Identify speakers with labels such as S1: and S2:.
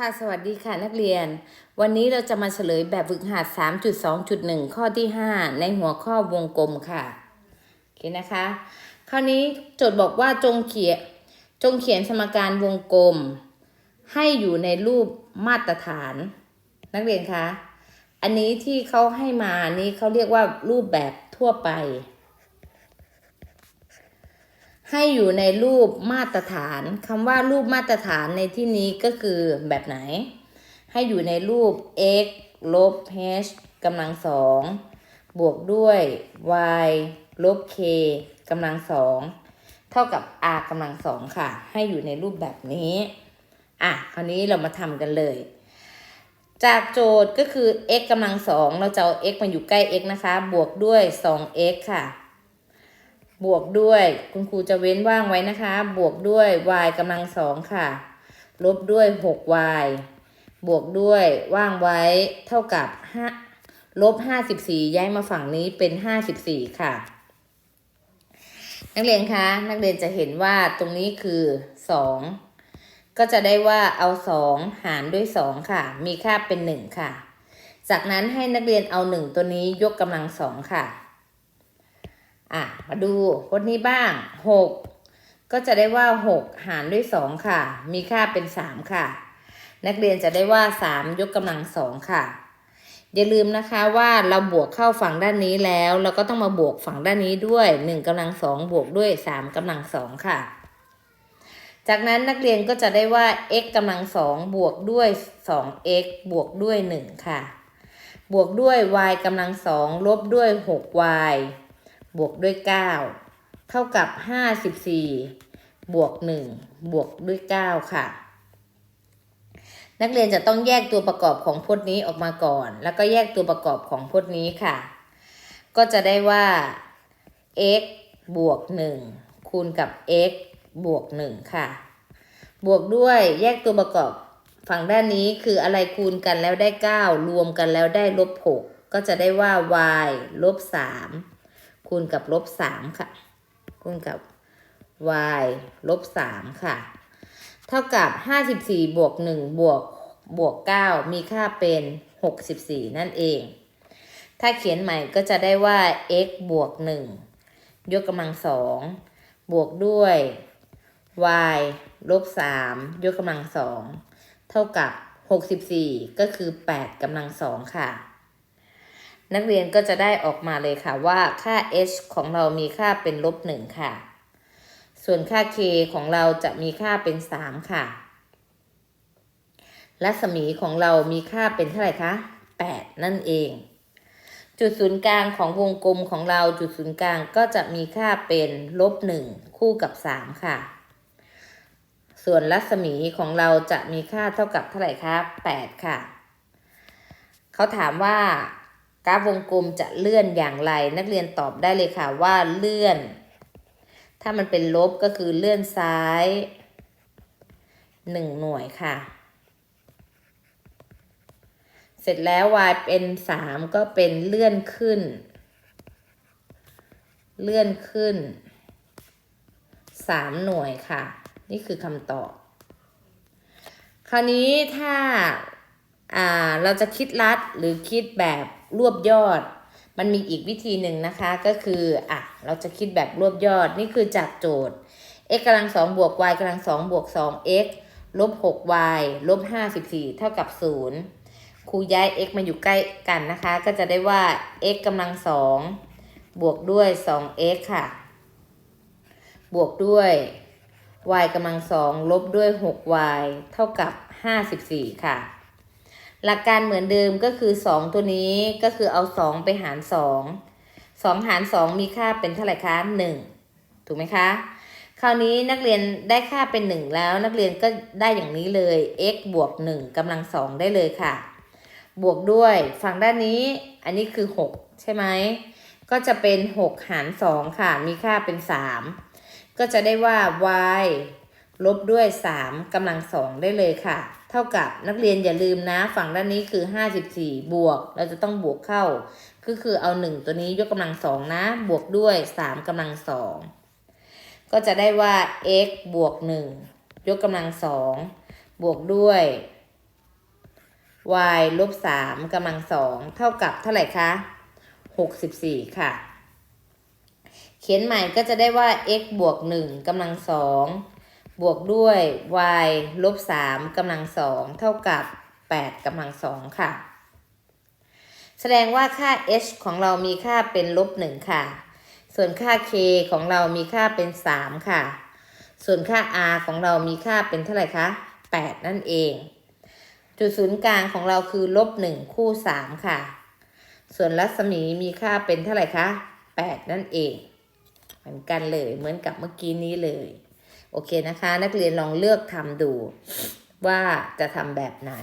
S1: ค่ะ สวัสดีค่ะนักเรียน วันนี้เราจะมาเฉลยแบบฝึกหัด 3.2.1 ข้อที่ 5 ในหัวข้อวงกลมค่ะโอเคนะคะ คราวนี้โจทย์บอกว่าจงเขียนจงเขียนสมการวงกลม ให้อยู่ในรูปมาตรฐาน นักเรียนคะ อันนี้ที่เขาให้มานี้เขาเรียกว่ารูปแบบทั่วไป ให้อยู่ในรูปมาตรฐานคำว่ารูปมาตรฐานในที่นี้ก็คือแบบไหน ให้อยู่ในรูป x ลบ h กำลังสองบวกด้วย y ลบ k กำลังสองเท่ากับ r กำลังสองค่ะ ให้อยู่ในรูปแบบนี้ อะ คราวนี้เรามาทำกันเลย จากโจทย์ก็คือ x กำลังสองเราจะเอา x มาอยู่ใกล้ x นะคะ บวกด้วย 2x ค่ะ บวกด้วย คุณครูจะเว้นว่างไว้นะคะ บวกด้วย y กำลังสองค่ะ ลบด้วย 6y บวกด้วยว่างไว้เท่ากับ5ลบ 54 ย้ายมาฝั่งนี้เป็น 54 ค่ะ นักเรียนคะ นักเรียนจะเห็นว่าตรงนี้คือ 2 ก็จะได้ว่าเอา 2 หารด้วย 2 ค่ะ มีค่าเป็น 1 ค่ะ จากนั้นให้นักเรียนเอา 1 ตัวนี้ยกกำลังสองค่ะ อะมาดูพจน์นี้บ้าง6ก็จะได้ว่า6หารด้วย2ค่ะ มีค่าเป็น3ค่ะ นักเรียนจะได้ว่า3ยกกำลังสองค่ะ อย่าลืมนะคะว่าเราบวกเข้าฝั่งด้านนี้แล้ว เราก็ต้องมาบวกฝั่งด้านนี้ด้วย1กำลังสองบวกด้วย3กำลังสองค่ะ จากนั้นนักเรียนก็จะได้ว่า x กำลังสองบวกด้วย 2x บวกด้วย 1 ค่ะ บวกด้วย y กำลังสองลบด้วย 6y บวกด้วย 9 เท่ากับ 54 บวก 1 บวกด้วย 9 ค่ะ นักเรียนจะต้องแยกตัวประกอบของพจน์นี้ออกมาก่อน แล้วก็แยกตัวประกอบของพจน์นี้ค่ะ ก็จะได้ว่า x บวก 1 คูณกับ x บวก 1 ค่ะ บวกด้วยแยกตัวประกอบฝั่งด้านนี้คืออะไรคูณกันแล้วได้ 9 รวมกันแล้วได้ลบ 6 ก็จะได้ว่า y ลบ 3 คูณกับลบ3ค่ะ คูณกับ y ลบ3ค่ะ เท่ากับ54บวก1บวกบวก9มีค่าเป็น64นั่นเอง ถ้าเขียนใหม่ก็จะได้ว่า x บวก1ยกกำลังสองบวกด้วย y ลบ3ยกกำลังสองเท่ากับ64ก็คือ8กำลังสองค่ะ นักเรียนก็จะได้ออกมาเลยค่ะว่าค่า h ของเรามีค่าเป็นลบ1ค่ะ ส่วนค่า k ของเราจะมีค่าเป็น3ค่ะ รัศมีของเรามีค่าเป็นเท่าไหร่คะ8นั่นเอง จุดศูนย์กลางของวงกลมของเราจุดศูนย์กลางก็จะมีค่าเป็นลบ1คู่กับ3ค่ะ ส่วนรัศมีของเราจะมีค่าเท่ากับเท่าไหร่คะ8ค่ะ เขาถามว่า กราฟวงกลมจะเลื่อนอย่างไร นักเรียนตอบได้เลยค่ะว่าเลื่อน ถ้ามันเป็นลบก็คือเลื่อนซ้ายหนึ่งหน่วยค่ะ เสร็จแล้ว y เป็นสามก็เป็นเลื่อนขึ้น เลื่อนขึ้นสามหน่วยค่ะ นี่คือคำตอบ คราวนี้ถ้าาเราจะคิดลัดหรือคิดแบบ รวบยอด มันมีอีกวิธีหนึ่งนะคะก็คืออะเราจะคิดแบบรวบยอดนี่คือจากโจทย์ x กำลังสองบวก y กำลังสองบวกสอง x ลบหก y ลบห้าสิบสี่เท่ากับศูนย์ครูย้าย x มาอยู่ใกล้กันนะคะ ก็จะได้ว่า x กำลังสองบวกด้วยสอง x ค่ะ บวกด้วย y กำลังสองลบด้วย 6y เท่ากับ54ค่ะ หลักการเหมือนเดิมก็คือ 2 ตัวนี้ก็คือเอา 2 ไปหาร 2 2 หาร 2 มีค่าเป็นเท่าไหร่คะ 1 ถูกไหมคะ คราวนี้นักเรียนได้ค่าเป็น 1 แล้วนักเรียนก็ได้อย่างนี้เลย x บวก 1กำลัง 2 ได้เลยค่ะ บวกด้วยฝั่งด้านนี้อันนี้คือ 6 ใช่ไหม ก็จะเป็น 6 หาร 2 ค่ะ มีค่าเป็น 3 ก็จะได้ว่า y ลบด้วย 3กำลังสองได้เลยค่ะ เท่ากับนักเรียนอย่าลืมนะ ฝั่งด้านนี้คือ 54 บวก เราจะต้องบวกเข้า ก็คือเอา 1 ตัวนี้ยกกำลังสองนะ บวกด้วย 3กำลังสองก็จะได้ว่า x บวก 1 ยกกำลังสองบวกด้วย y ลบสามกำลังสองเท่ากับเท่าไหร่คะหกสิบสี่ค่ะ เขียนใหม่ก็จะได้ว่า x บวกหนึ่งกำลังสอง บวกด้วย y ลบสามกำลังสองเท่ากับแปดกำลังสองค่ะ แสดงว่าค่า h ของเรามีค่าเป็นลบหนึ่งค่ะ ส่วนค่า k ของเรามีค่าเป็นสามค่ะ ส่วนค่า r ของเรามีค่าเป็นเท่าไหร่คะแปดนั่นเอง จุดศูนย์กลางของเราคือลบหนึ่งคู่สามค่ะ ส่วนรัศมีมีค่าเป็นเท่าไหร่คะแปดนั่นเอง เหมือนกันเลยเหมือนกับเมื่อกี้นี้เลย โอเคนะคะ นักเรียนลองเลือกทำดูว่าจะทำแบบไหน